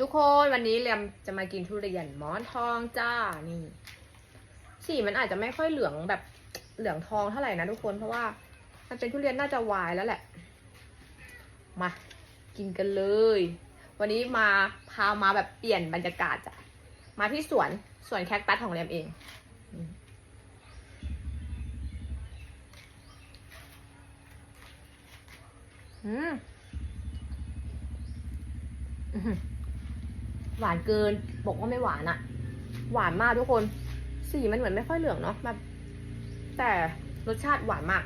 ทุกคนวันนี้เรียมจะมากินทุเรียนหมอนทองจ้านี่สีมันอาจจะไม่ค่อยเหลืองแบบเหลืองทองเท่าไหร่นะทุกคนเพราะว่า มันเป็นทุเรียนน่าจะวายแล้วแหละ มา กินกันเลย วันนี้มาพามาแบบเปลี่ยนบรรยากาศจ้ะมาที่สวนสวนแคคตัสของเรียมเองอืมอืม หือหวานเกิน บอกว่าไม่หวานอะหวานมากทุกคน สีมันเหมือนไม่ค่อยเหลืองเนาะแบบแต่รสชาติหวานมาก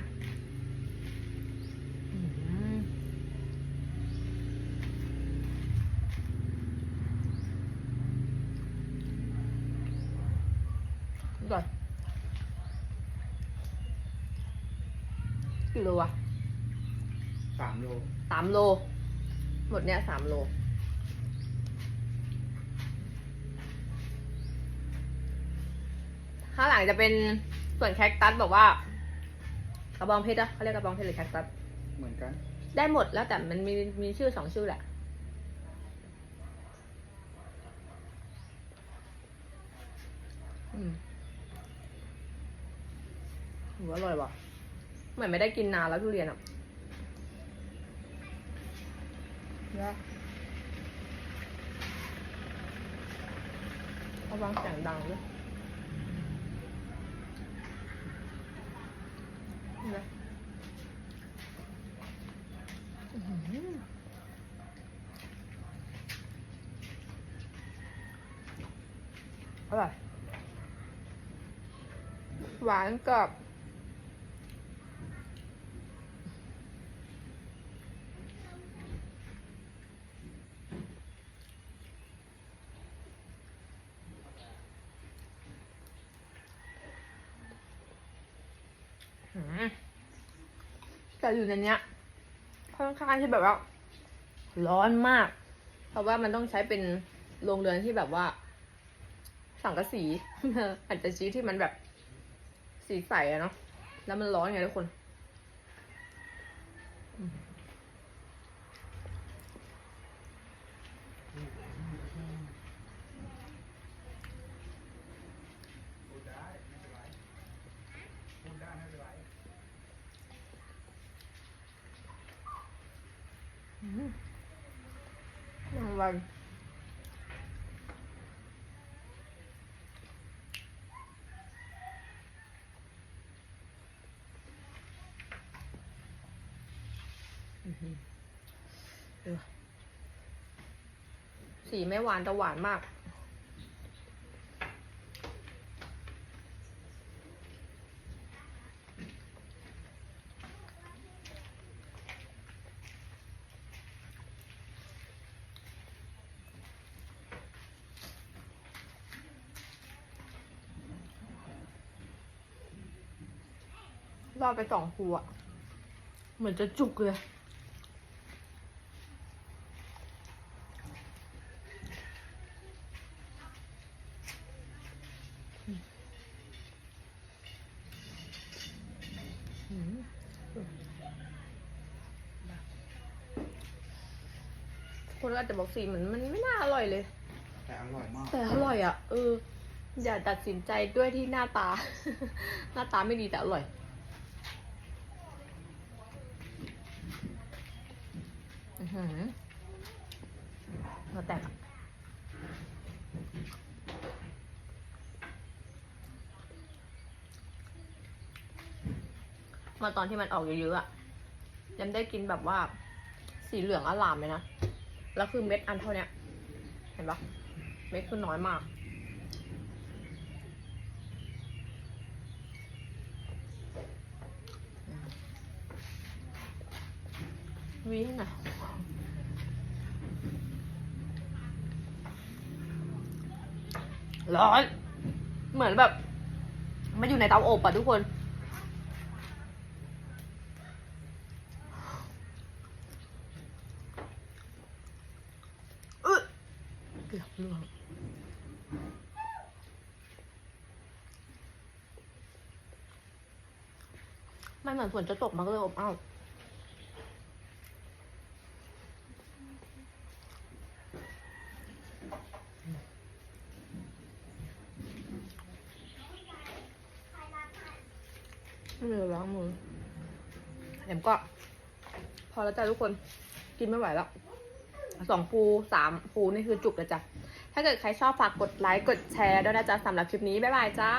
อืมอร่อยกี่โลอะสามโลสามโล หมดเนี้ยสามโล ข้างหลังจะเป็นส่วนแคคตัสบอกว่า กระบองเพชรอะเขาเรียกกระบองเพชรหรือแคคตัส เหมือนกัน ได้หมดแล้วแต่มันมีมีชื่อสองชื่อแหละ อืมหัวอร่อยว่ะเหมือนไม่ได้กินนานแล้วทุเรียนอะนะระวังเสียงดังด้วยนะ อื้อหืออร่อยหวานกับ แต่อยู่ในเนี้ยค่อนข้างที่แบบว่า ร้อนมาก เพราะว่ามันต้องใช้เป็นโรงเรือนที่แบบว่า สังกะสีอาจจะชี้ที่มันแบบสีใสอะเนาะแล้วมันร้อนไงทุกคน อืมอืมรางวัลอื้อหือเออสีไม่หวานแต่หวานมาก รอดไปสองภูอะเหมือนจะจุกเลยอืมคนก็อาจจะบอกสีเหมือนมันไม่น่าอร่อยเลย แต่อร่อยมากแต่อร่อยอะเอออย่าตัดสินใจด้วยที่หน้าตา หน้าตาไม่ดีแต่อร่อย อือหือมาแตกมาตอนที่มันออกเยอะๆอะยังได้กินแบบว่า สีเหลืองอลามเลยนะ แล้วคือเม็ดอันเท่าเนี้ย เห็นปะเม็ดคือน้อยมากวีให้หน่อ ร้อน เหมือนแบบ มันอยู่ในเตาอบอะทุกคนอึ๊ะเกือบล่วงมันเหมือนฝนจะตกมันก็เลยอบอ้าว ไม่มีล้างมือแหมก็ พอแล้วจ้ะทุกคนกินไม่ไหวแล้วสองฟูสามฟูนี่คือจุกเลยจ้ะถ้าเกิดใครชอบฝากกดไลค์กดแชร์ด้วยนะจ๊ะสำหรับคลิปนี้ บ๊ายบายจ้า